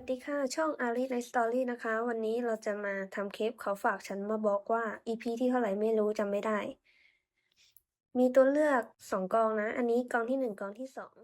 วัสดีค่ะ ช่องอารีในสตอรี่นะคะ วันนี้เราจะมาทำคลิปเขาฝากฉันมาบอกว่าอีพีที่เท่าไหร่ไม่รู้จำไม่ได้ มีตัวเลือกสองกองนะ อันนี้กองที่หนึ่งกองที่สอง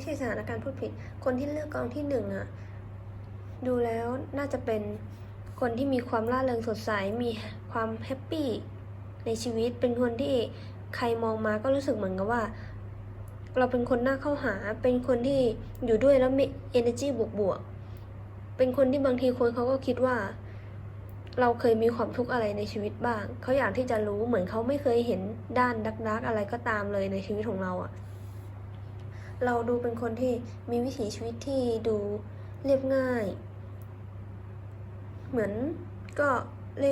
ไม่ใช่สถานการณ์พูดผิด คนที่เลือกกองที่หนึ่งอะดูแล้วน่าจะเป็นคนที่มีความร่าเริงสดใส มีความแฮปปี้ในชีวิต เป็นคนที่ใครมองมาก็รู้สึกเหมือนกับว่า เราเป็นคนน่าเข้าหา เป็นคนที่อยู่ด้วยแล้วมี energy บวกบวกๆเป็นคนที่บางทีคนเขาก็คิดว่า เราเคยมีความทุกข์อะไรในชีวิตบ้าง เขาอยากที่จะรู้เหมือนเขาไม่เคยเห็นด้านดักๆอะไรก็ตามเลยในชีวิตของเราอะ เราดูเป็นคนที่มีวิถีชีวิตที่ดูเรียบง่าย เหมือนก็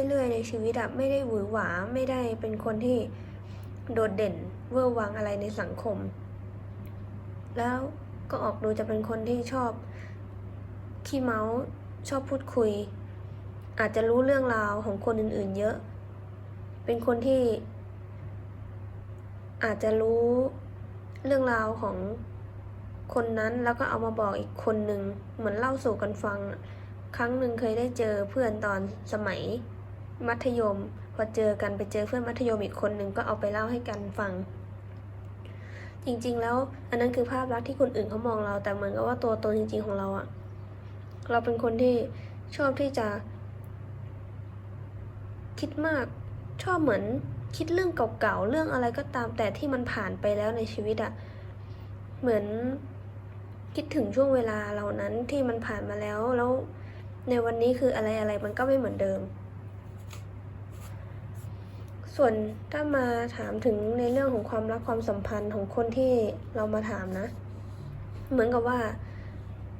เรื่อยๆในชีวิตอะไม่ได้หวือหวาไม่ได้เป็นคนที่โดดเด่นเวอร์วังอะไรในสังคม แล้วก็ออกดูจะเป็นคนที่ชอบขี้เมาส์ชอบพูดคุย อาจจะรู้เรื่องราวของคนอื่นๆเยอะ เป็นคนที่ อาจจะรู้เรื่องราวของ คนนั้นแล้วก็เอามาบอกอีกคนหนึ่งเหมือนเล่าสู่กันฟัง ครั้งหนึ่งเคยได้เจอเพื่อนตอนสมัย มัธยม พอเจอกันไปเจอเพื่อนมัธยมอีกคนหนึ่งก็เอาไปเล่าให้กันฟัง จริงๆแล้วอันนั้นคือภาพลักษณ์ที่คนอื่นเขามองเรา แต่เหมือนกับว่าตัวตนจริง ๆของเราอะเราเป็นคนที่ชอบที่จะ คิดมากชอบเหมือนคิดเรื่องเก่าๆ เรื่องอะไรก็ตามแต่ที่มันผ่านไปแล้วในชีวิตอะเหมือน คิดถึงช่วงเวลาเหล่านั้นที่มันผ่านมาแล้ว แล้วในวันนี้คืออะไรอะไรมันก็ไม่เหมือนเดิม ส่วนถ้ามาถามถึงในเรื่องของความรักความสัมพันธ์ของคนที่เรามาถามนะ เหมือนกับว่า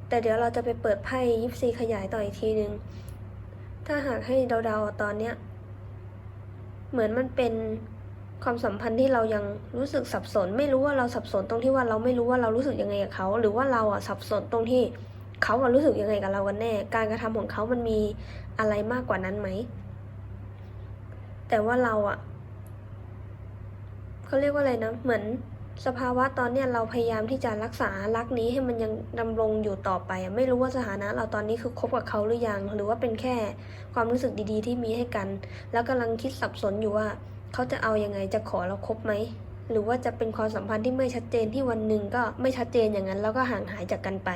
แต่เดี๋ยวเราจะไปเปิดไพ่ยิปซีขยายต่ออีกทีนึง ถ้าหากให้เดาๆตอนเนี้ย เหมือนมันเป็น ความสัมพันธ์ที่เรายังรู้สึกสับสน ไม่รู้ว่าเราสับสนตรงที่ว่าเราไม่รู้ว่าเรารู้สึกยังไงกับเขา หรือว่าเราอะสับสนตรงที่เขาอะรู้สึกยังไงกับเรากันแน่ การกระทำของเขามันมีอะไรมากกว่านั้นไหม แต่ว่าเราอะเขาเรียกว่าอะไรนะ เหมือนสภาวะตอนเนี้ยเราพยายามที่จะรักษารักนี้ให้มันยังดำรงอยู่ต่อไป ไม่รู้ว่าสถานะ เราตอนนี้คือคบกับเขาหรือยัง หรือว่าเป็นแค่ความรู้สึกดีๆ ที่มีให้กัน แล้วกำลังคิดสับสนอยู่ว่า เขาจะเอายังไงจะขอเราคบไหมหรือว่าจะเป็นความสัมพันธ์ที่ไม่ชัดเจนที่วันหนึ่งก็ไม่ชัดเจนอย่างนั้นแล้วก็ห่างหายจากกันไป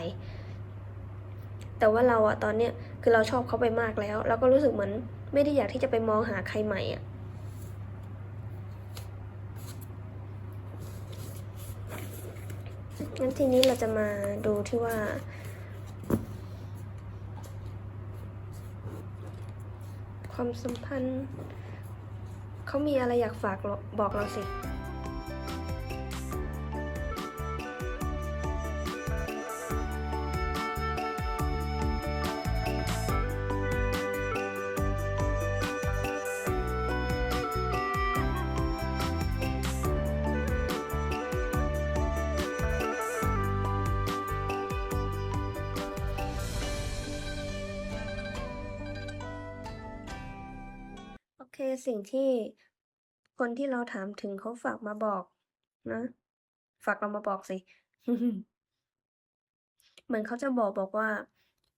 แต่ว่าเราอะตอนเนี้ยคือเราชอบเขาไปมากแล้วแล้วก็รู้สึกเหมือน ไม่ได้อยากที่จะไปมองหาใครใหม่อะงั้นทีนี้เราจะมาดูที่ว่า ความสัมพันธ์ เขามีอะไรอยากฝากบอกเราสิ ที่คนที่เราถามถึงเขาฝากมาบอก นะ ฝากเรามาบอกสิเหมือนเขาจะบอกบอกว่า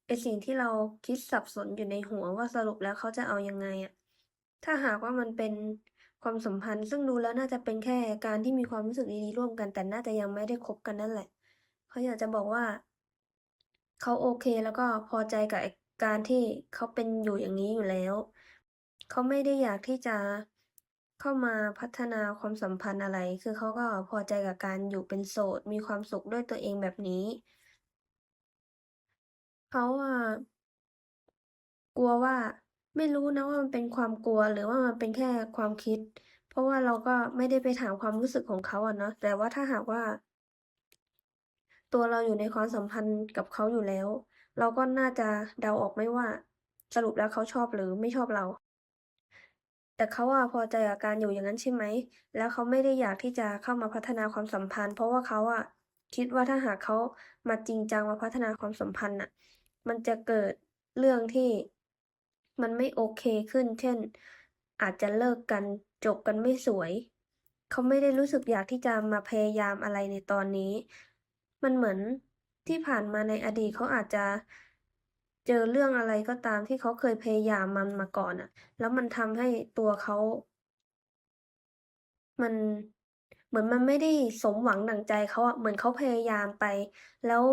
ไอสิ่งที่เราคิดสับสนอยู่ในหัวว่าสรุปแล้วเขาจะเอายังไงอะถ้าหากว่ามันเป็นความสัมพันธ์ ซึ่งดูแล้วน่าจะเป็นแค่การที่มีความรู้สึกดีๆร่วมกันแต่น่าจะยังไม่ได้คบกันนั่นแหละเขาอยากจะบอกว่าเขาโอเคแล้วก็พอใจกับการที่เขาเป็นอยู่อย่างนี้อยู่แล้ว เขาไม่ได้อยากที่จะเข้ามาพัฒนาความสัมพันธ์อะไร คือเขาก็พอใจกับการอยู่เป็นโสด มีความสุขด้วยตัวเองแบบนี้ เขาอะกลัวว่าไม่รู้นะว่ามันเป็นความกลัวหรือว่ามันเป็นแค่ความคิด เพราะว่าเราก็ไม่ได้ไปถามความรู้สึกของเขาอะเนาะ แต่ว่าถ้าหากว่า ตัวเราอยู่ในความสัมพันธ์กับเขาอยู่แล้ว เราก็น่าจะเดาออกไหมว่า สรุปแล้วเขาชอบหรือไม่ชอบเรา แต่เขาอะพอใจกับการอยู่อย่างนั้นใช่ไหม แล้วเขาไม่ได้อยากที่จะเข้ามาพัฒนาความสัมพันธ์ เพราะว่าเขาอะคิดว่าถ้าหากเขามาจริงจังมาพัฒนาความสัมพันธ์น่ะมันจะเกิดเรื่องที่มันไม่โอเคขึ้น เช่น อาจจะเลิกกันจบกันไม่สวย เขาไม่ได้รู้สึกอยากที่จะมาพยายามอะไรในตอนนี้ มันเหมือนที่ผ่านมาในอดีตเขาอาจจะ เจอเรื่องอะไรก็ตามที่เขาเคยพยายามมันมาก่อนอะแล้วมันทำให้ตัวเขา มันเหมือนมันไม่ได้สมหวังดั่งใจเขาอะเหมือนเขาพยายามไป แล้ว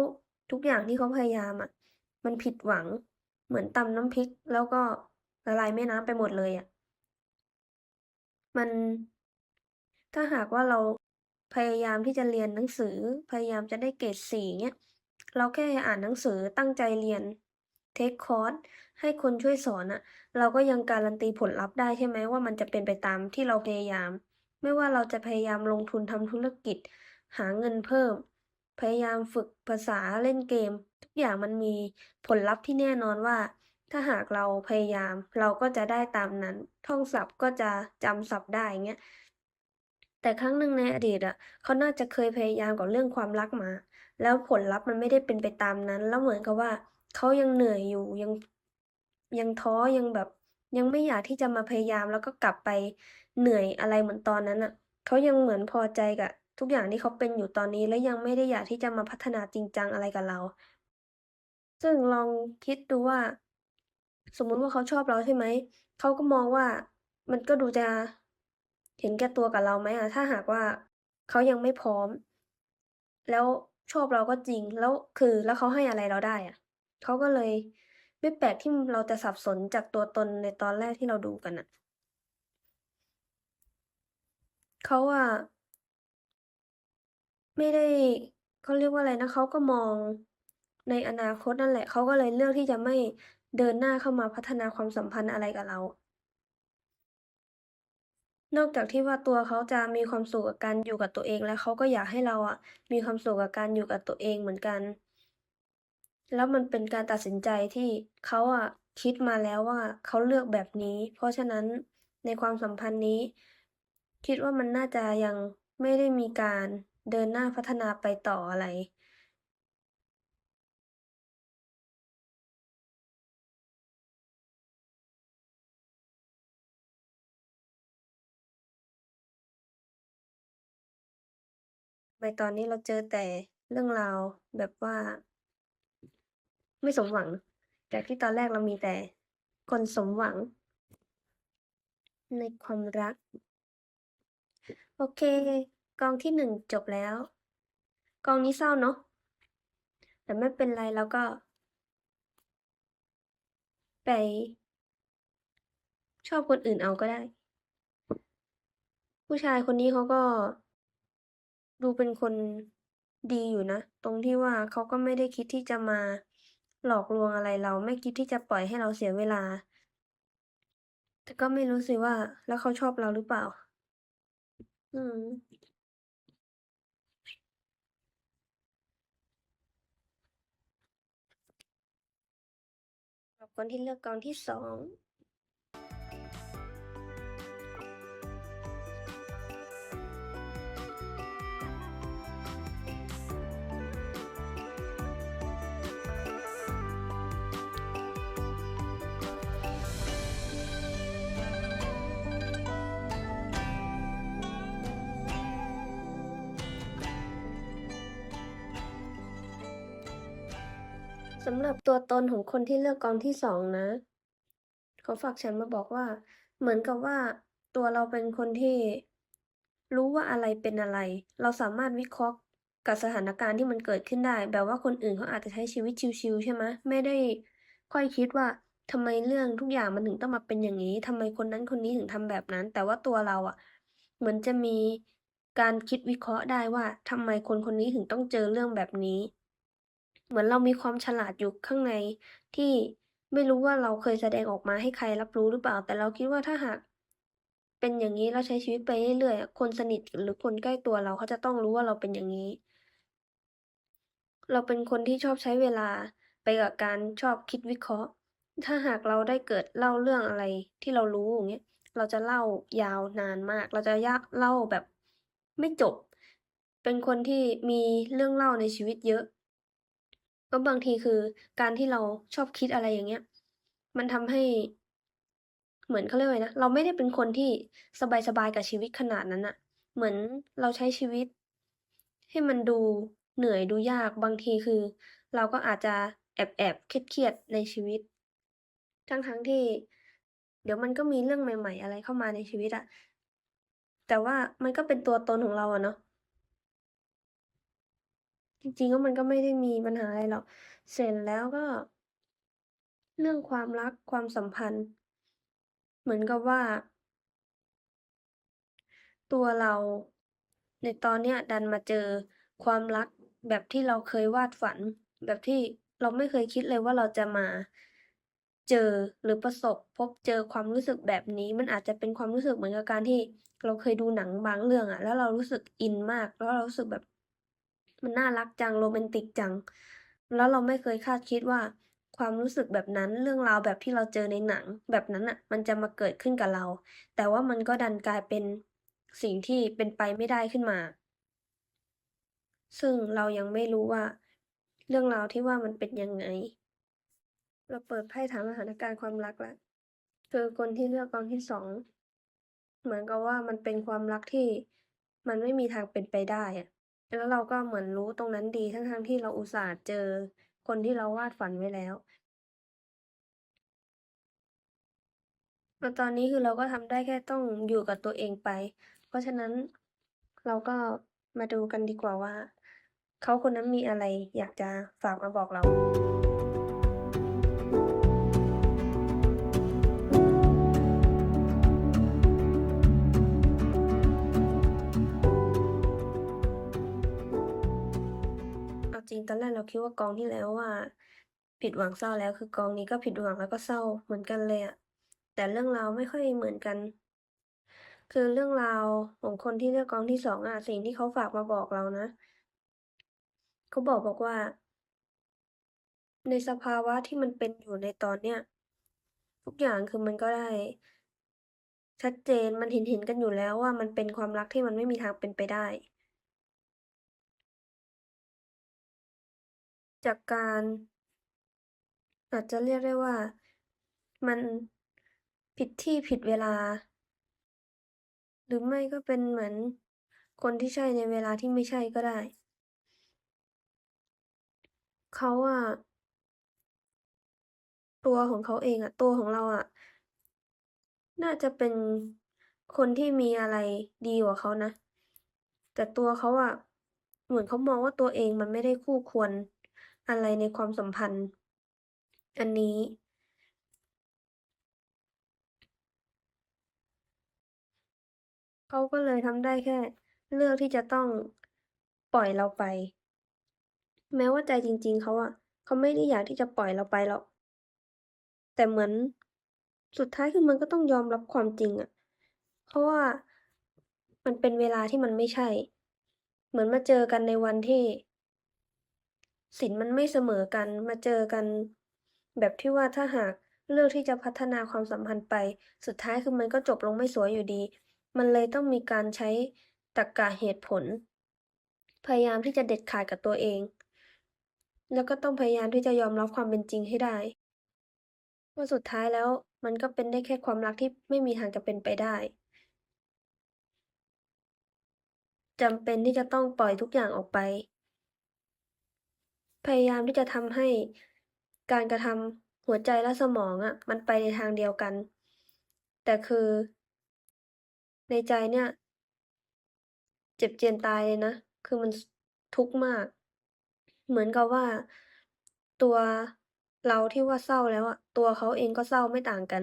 ทุกอย่างที่เขาพยายามอะมันผิดหวัง เหมือนตำน้ำพริก แล้วก็ละลายแม่น้ำไปหมดเลยอะมันถ้าหากว่าเราพยายามที่จะเรียนหนังสือ พยายามจะได้เกรด4เงี้ยเราแค่อ่านหนังสือตั้งใจเรียน เทกคอร์สให้คนช่วยสอนอะเราก็ยังการันตีผลลัพธ์ได้ใช่ไหมว่ามันจะเป็นไปตามที่เราพยายาม ไม่ว่าเราจะพยายามลงทุนทำธุรกิจ หาเงินเพิ่ม พยายามฝึกภาษาเล่นเกม ทุกอย่างมันมีผลลัพธ์ที่แน่นอนว่า ถ้าหากเราพยายาม เราก็จะได้ตามนั้น ท่องศัพท์ก็จะจำศัพท์ได้เงี้ยแต่ครั้งหนึ่งในอดีตอะเขาน่าจะเคยพยายามกับเรื่องความรักมา แล้วผลลัพธ์มันไม่ได้เป็นไปตามนั้น แล้วเหมือนกับว่า เขายังเหนื่อยอยู่ยังยังท้อยังแบบ ยังไม่อยากที่จะมาพยายามแล้วก็กลับไปเหนื่อยอะไรเหมือนตอนนั้นน่ะเขายังเหมือนพอใจกับทุกอย่างที่เขาเป็นอยู่ตอนนี้และยังไม่ได้อยากที่จะมาพัฒนาจริงจังอะไรกับเรา ซึ่งลองคิดดูว่า สมมุติว่าเขาชอบเราใช่ไหม เขาก็มองว่ามันก็ดูจะเห็นแก่ตัวกับเราไหมอะถ้าหากว่าเขายังไม่พร้อม แล้วชอบเราก็จริงแล้วคือแล้วเขาให้อะไรเราได้อะ เขาก็เลยไม่แปลกที่เราจะสับสนจากตัวตนในตอนแรกที่เราดูกันน่ะเขาอะไม่ได้เขาเรียกว่าอะไรนะเขาก็มองในอนาคตนั่นแหละเขาก็เลยเลือกที่จะไม่เดินหน้าเข้ามาพัฒนาความสัมพันธ์อะไรกับเรา นอกจากที่ว่าตัวเขาจะมีความสุขกับการอยู่กับตัวเองแล้วเขาก็อยากให้เราอะมีความสุขกับการอยู่กับตัวเองเหมือนกัน แล้วมันเป็นการตัดสินใจที่เขาอะคิดมาแล้วว่าเขาเลือกแบบนี้ เพราะฉะนั้นในความสัมพันธ์นี้ คิดว่ามันน่าจะยังไม่ได้มีการเดินหน้าพัฒนาไปต่ออะไรไมตอนนี้เราเจอแต่เรื่องราวแบบว่า ไม่สมหวัง จากที่ตอนแรกเรามีแต่คนสมหวัง ในความรัก โอเค กองที่1จบแล้ว กองนี้เศร้าเนาะแต่ไม่เป็นไรเราก็ ไป ชอบคนอื่นเอาก็ได้ ผู้ชายคนนี้เขาก็ ดูเป็นคนดีอยู่นะ ตรงที่ว่าเขาก็ไม่ได้คิดที่จะมา หลอกลวงอะไรเราไม่คิดที่จะปล่อยให้เราเสียเวลา แต่ก็ไม่รู้สิว่า แล้วเขาชอบเราหรือเปล่า?อืมสำหรับคนที่เลือกกองที่สอง ตัวตนของคนที่เลือกกองที่2นะเขาฝากฉันมาบอกว่า เหมือนกับว่าตัวเราเป็นคนที่รู้ว่าอะไรเป็นอะไร เราสามารถวิเคราะห์กับสถานการณ์ที่มันเกิดขึ้นได้ แบบว่าคนอื่นเขาอาจจะใช้ชีวิตชิลๆใช่ไหมไม่ได้ค่อยคิดว่าทำไมเรื่องทุกอย่างมันถึงต้องมาเป็นอย่างงี้ทำไมคนนั้นคนนี้ถึงทำแบบนั้น แต่ว่าตัวเราอะเหมือนจะมีการคิดวิเคราะห์ได้ว่าทำไมคนคนนี้ถึงต้องเจอเรื่องแบบนี้ เหมือนเรามีความฉลาดอยู่ข้างในที่ไม่รู้ว่าเราเคยแสดงออกมาให้ใครรับรู้หรือเปล่า แต่เราคิดว่าถ้าหาก เป็นอย่างงี้แล้วใช้ชีวิตไปเรื่อยๆคนสนิทหรือคนใกล้ตัวเราเขาจะต้องรู้ว่าเราเป็นอย่างงี้ เราเป็นคนที่ชอบใช้เวลาไปกับการชอบคิดวิเคราะห์ ถ้าหากเราได้เกิดเล่าเรื่องอะไรที่เรารู้อย่างเงี้ยเราจะเล่ายาวนานมาก เราจะยากเล่าแบบไม่จบ เป็นคนที่มีเรื่องเล่าในชีวิตเยอะ ก็บางทีคือการที่เราชอบคิดอะไรอย่างเงี้ย มันทำให้ เหมือนเขาเรียกว่าไรนะ เราไม่ได้เป็นคนที่สบายๆกับชีวิตขนาดนั้นน่ะเหมือนเราใช้ชีวิต ให้มันดูเหนื่อยดูยากบางทีคือ เราก็อาจจะแอบๆเครียดๆในชีวิต ทั้งๆที่ เดี๋ยวมันก็มีเรื่องใหม่ ๆ อะไรเข้ามาในชีวิตอะแต่ว่ามันก็เป็นตัวตนของเราอะเนาะ จริงๆแล้วมันก็ไม่ได้มีปัญหาอะไรหรอก เสร็จแล้วก็ เรื่องความรักความสัมพันธ์ เหมือนกับว่า ตัวเราในตอนเนี้ยดันมาเจอความรักแบบที่เราเคยวาดฝัน แบบที่เราไม่เคยคิดเลยว่าเราจะมาเจอหรือประสบพบเจอความรู้สึกแบบนี้ มันอาจจะเป็นความรู้สึกเหมือนกับการที่เราเคยดูหนังบางเรื่องอะแล้วเรารู้สึกอินมาก แล้วเรารู้สึกแบบ มันน่ารักจังโรแมนติกจัง แล้วเราไม่เคยคาดคิดว่า ความรู้สึกแบบนั้นเรื่องราวแบบที่เราเจอในหนัง แบบนั้นน่ะ มันจะมาเกิดขึ้นกับเรา แต่ว่ามันก็ดันกลายเป็นสิ่งที่เป็นไปไม่ได้ขึ้นมา ซึ่งเรายังไม่รู้ว่า เรื่องราวที่ว่ามันเป็นยังไง เราเปิดไพ่ถามสถานการณ์ความรักแล้วคือคนที่เลือกกองที่2เหมือนกับว่ามันเป็นความรักที่มันไม่มีทางเป็นไปได้อะ แล้วเราก็เหมือนรู้ตรงนั้นดีทั้งๆที่เราอุตส่าห์เจอคนที่เราวาดฝันไว้แล้วแต่ตอนนี้คือเราก็ทำได้แค่ต้องอยู่กับตัวเองไป เพราะฉะนั้นเราก็มาดูกันดีกว่าว่า เขาคนนั้นมีอะไรอยากจะฝากมาบอกเรา ตอนแรกเราคิดว่ากองที่แล้วว่า ผิดหวังเศร้าแล้วคือกองนี้ก็ผิดหวังแล้วก็เศร้าเหมือนกันเลยอะแต่เรื่องราวไม่ค่อยเหมือนกัน คือเรื่องราวของคนที่เลือกกองที่2อะสิ่งที่เขาฝากมาบอกเรานะเขาบอกบอกว่า ในสภาวะที่มันเป็นอยู่ในตอนเนี้ยทุกอย่างคือมันก็ได้ ชัดเจนมันเห็นๆกันอยู่แล้วว่ามันเป็นความรักที่มันไม่มีทางเป็นไปได้ จากการ อาจจะเรียกได้ว่ามันผิดที่ผิดเวลา หรือไม่ก็เป็นเหมือนคนที่ใช่ในเวลาที่ไม่ใช่ก็ได้ เขาอะตัวของเขาเองอะตัวของเราอะน่าจะเป็นคนที่มีอะไรดีกว่าเขานะ แต่ตัวเขาอะเหมือนเขามองว่าตัวเองมันไม่ได้คู่ควร อะไรในความสัมพันธ์ อันนี้ เขาก็เลยทำได้แค่ เลือกที่จะต้องปล่อยเราไป แม้ว่าใจจริง ๆเขาอะเขาไม่ได้อยากที่จะปล่อยเราไปหรอกแต่เหมือนสุดท้ายคือมันก็ต้องยอมรับความจริงอะเพราะว่ามันเป็นเวลาที่มันไม่ใช่ เหมือนมาเจอกันในวันที่ สินมันไม่เสมอกันมาเจอกัน แบบที่ว่าถ้าหากเลือกที่จะพัฒนาความสัมพันธ์ไป สุดท้ายคือมันก็จบลงไม่สวยอยู่ดี มันเลยต้องมีการใช้ตรรกะเหตุผล พยายามที่จะเด็ดขาดกับตัวเอง แล้วก็ต้องพยายามที่จะยอมรับความเป็นจริงให้ได้ว่าสุดท้ายแล้วมันก็เป็นได้แค่ความรักที่ไม่มีทางจะเป็นไปได้จำเป็นที่จะต้องปล่อยทุกอย่างออกไป พยายามที่จะทำให้การกระทำหัวใจและสมองอะมันไปในทางเดียวกัน แต่คือ ในใจเนี่ย เจ็บเจียนตายเลยนะ คือมันทุกข์มาก เหมือนกับว่าตัวเราที่ว่าเศร้าแล้วอะตัวเขาเองก็เศร้าไม่ต่างกัน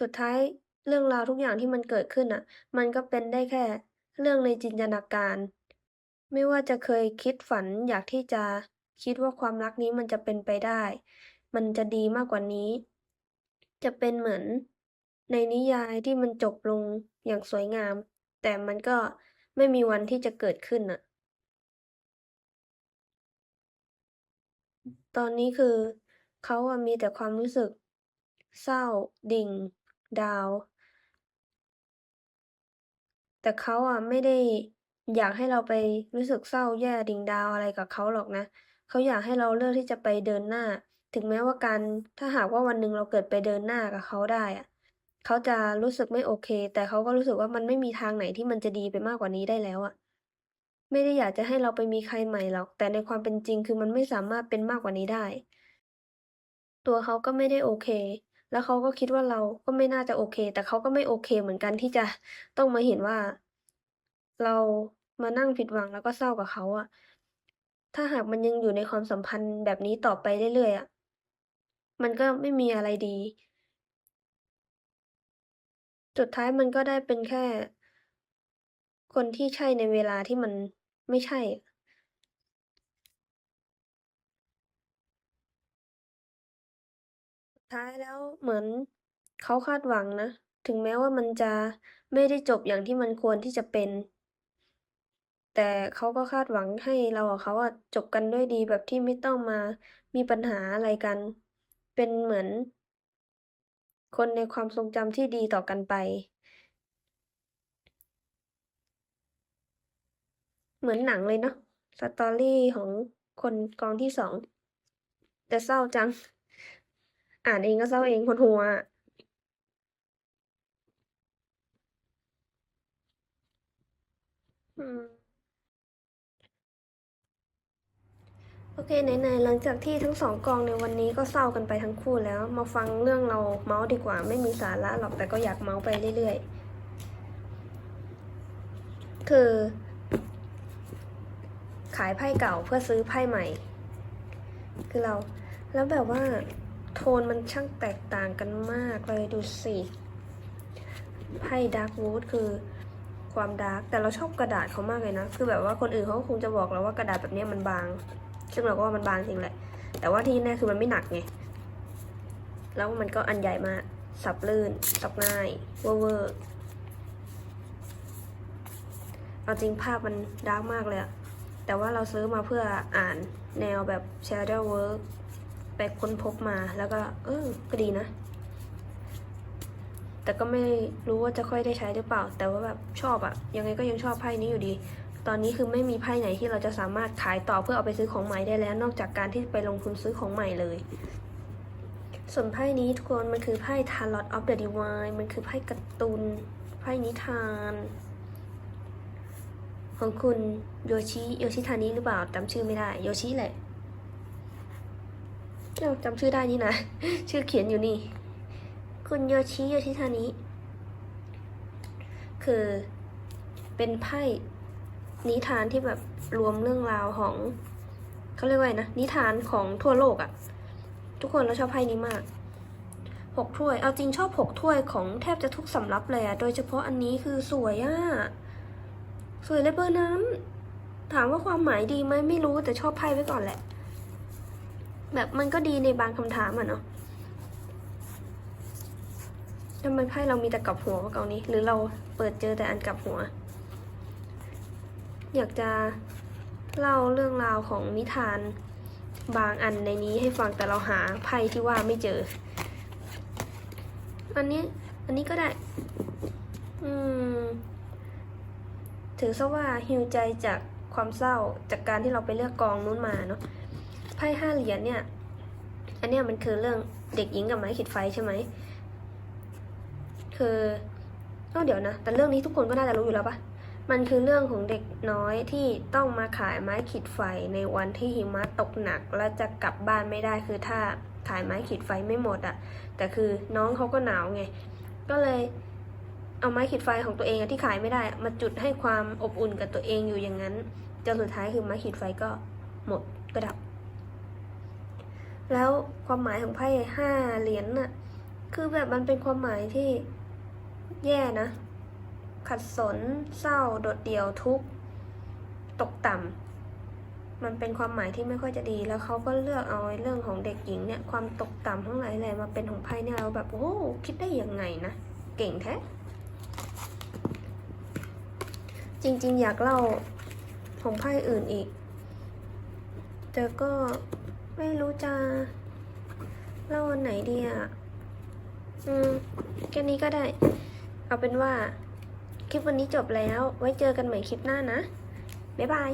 สุดท้ายเรื่องราวทุกอย่างที่มันเกิดขึ้นน่ะมันก็เป็นได้แค่เรื่องในจินตนาการ ไม่ว่าจะเคยคิดฝันอยากที่จะคิดว่าความรักนี้มันจะเป็นไปได้ มันจะดีมากกว่านี้ จะเป็นเหมือนในนิยายที่มันจบลงอย่างสวยงาม แต่มันก็ไม่มีวันที่จะเกิดขึ้นน่ะตอนนี้คือเขาอะมีแต่ความรู้สึก เศร้า ดิ่ง ดาว แต่เขาอะไม่ได้ อยากให้เราไปรู้สึกเศร้าแย่ดิ่งดาวอะไรกับเขาหรอกนะ เขาอยากให้เราเลือกที่จะไปเดินหน้า ถึงแม้ว่าการถ้าหากว่าวันหนึ่งเราเกิดไปเดินหน้ากับเขาได้อะเขาจะรู้สึกไม่โอเค แต่เขาก็รู้สึกว่ามันไม่มีทางไหนที่มันจะดีไปมากกว่านี้ได้แล้วอะไม่ได้อยากจะให้เราไปมีใครใหม่หรอก แต่ในความเป็นจริงคือมันไม่สามารถเป็นมากกว่านี้ได้ ตัวเขาก็ไม่ได้โอเค แล้วเขาก็คิดว่าเราก็ไม่น่าจะโอเค แต่เขาก็ไม่โอเคเหมือนกันที่จะต้องมาเห็นว่า เรามานั่งผิดหวังแล้วก็เศร้ากับเขาอะถ้าหากมันยังอยู่ในความสัมพันธ์แบบนี้ต่อไปเรื่อยๆอะมันก็ไม่มีอะไรดี สุดท้ายมันก็ได้เป็นแค่ คนที่ใช่ในเวลาที่มันไม่ใช่ ท้ายแล้วเหมือนเขาคาดหวังนะ ถึงแม้ว่ามันจะไม่ได้จบอย่างที่มันควรที่จะเป็น แต่เขาก็คาดหวังให้เรากับเขาอะจบกันด้วยดีแบบที่ไม่ต้องมามีปัญหาอะไรกัน เป็นเหมือน คนในความทรงจำที่ดีต่อกันไป เหมือนหนังเลยเนาะ Story ของคนกองที่2แต่เศร้าจัง อ่านเองก็เศร้าเองปวดหัวอะอืม โอเคไหนๆหลังจากที่ทั้ง2กองในวันนี้ก็เศร้ากันไปทั้งคู่แล้ว มาฟังเรื่องเราเมาท์ดีกว่าไม่มีสาระหรอกแต่ก็อยากเมาท์ไปเรื่อยๆ คือ ขายไพ่เก่าเพื่อซื้อไพ่ใหม่ คือเรา แล้วแบบว่า โทนมันช่างแตกต่างกันมากเลยดูสิไพ่ดาร์กวูดคือความดาร์กแต่เราชอบกระดาษเขามากเลยนะ คือแบบว่าคนอื่นเขาคงจะบอกเราว่ากระดาษแบบนี้มันบาง ซึ่งเราก็ว่ามันบางจริงแหละ แต่ว่าที่แน่คือมันไม่หนักไง แล้วมันก็อันใหญ่มาก สับลื่น สับง่าย เวอร์เวอร์เอาจริงภาพมันดาร์กมากเลยอะแต่ว่าเราซื้อมาเพื่ออ่านแนวแบบ shadow work ไปค้นพบมาแล้วก็ เออก็ดีนะ แต่ก็ไม่รู้ว่าจะค่อยได้ใช้หรือเปล่า แต่ว่าแบบชอบอะยังไงก็ยังชอบไพ่นี้อยู่ดี ตอนนี้คือไม่มีไพ่ไหนที่เราจะสามารถขายต่อเพื่อเอาไปซื้อของใหม่ได้แล้ว นอกจากการที่ไปลงทุนซื้อของใหม่เลย ส่วนไพ่นี้ทุกคนมันคือไพ่ Tarot of the Divine มันคือไพ่การ์ตูนไพ่นิทาน ของคุณโยชิโยชิทานิหรือเปล่าจำชื่อไม่ได้โยชิแหละเอ้าจำชื่อได้นี่นะ ชื่อเขียนอยู่นี่ คุณโยชิโยชิทานิคือเป็นไพ่ นิทานที่แบบรวมเรื่องราวของเขาเรียกว่าไงนะนิทานของทั่วโลกอะ่ะ ทุกคนเราชอบไพ่นี้มากหกถ้วย เอาจริงชอบหกถ้วยของแทบจะทุกสำรับเลยอะ่ะ โดยเฉพาะอันนี้คือสวยอะ่ะ สวยเลยเบอร์นั้นถามว่าความหมายดีไหมไม่รู้แต่ชอบไพ่ไว้ก่อนแหละ แบบมันก็ดีในบางคำถามอะเนาะทำไมไพ่เรามีแต่กลับหัววะกองนี้ หรือเราเปิดเจอแต่อันกลับหัว อยากจะเล่าเรื่องราวของนิทานบางอันในนี้ให้ฟังแต่เราหาไพ่ที่ว่าไม่เจอ อันนี้อันนี้ก็ได้ อืม ถือซะว่าฮิวใจจากความเศร้าจากการที่เราไปเลือกกองนู้นมาเนาะไพ่ห้าเหรียญเนี่ย อันเนี้ยมันคือเรื่องเด็กหญิงกับไม้ขีดไฟใช่ไหมคือเอ้าเดี๋ยวนะ แต่เรื่องนี้ทุกคนก็น่าจะรู้อยู่แล้วปะ มันคือเรื่องของเด็กน้อยที่ต้องมาขายไม้ขีดไฟในวันที่หิมะตกหนัก และจะกลับบ้านไม่ได้คือถ้าขายไม้ขีดไฟไม่หมดอะแต่คือน้องเขาก็หนาวไง ก็เลยเอาไม้ขีดไฟของตัวเองที่ขายไม่ได้ มาจุดให้ความอบอุ่นกับตัวเองอยู่อย่างนั้นจนสุดท้ายคือไม้ขีดไฟก็หมดก็ดับ แล้วความหมายของไพ่ห้าเหรียญน่ะคือแบบมันเป็นความหมายที่แย่นะ ขัดสน เศร้า โดดเดี่ยว ทุกข์ ตกต่มันเป็นความหมายที่ไม่ค่อยจะดี แล้วเขาก็เลือกเอาเรื่องของเด็กหญิงเนี่ย ความตกต่ำทั้งหลายแหล่มาเป็นของไพ่เนี่ยเราแบบ โอ้ คิดได้ยังไงนะ เก่งแท้ จริง ๆ อยากเล่าของไพ่อื่นอีก แต่ก็ไม่รู้จะเล่าอันไหนดีอะ อืม แค่นี้ก็ได้ เอาเป็นว่า คลิปวันนี้จบแล้ว ไว้เจอกันใหม่คลิปหน้านะ บ๊ายบาย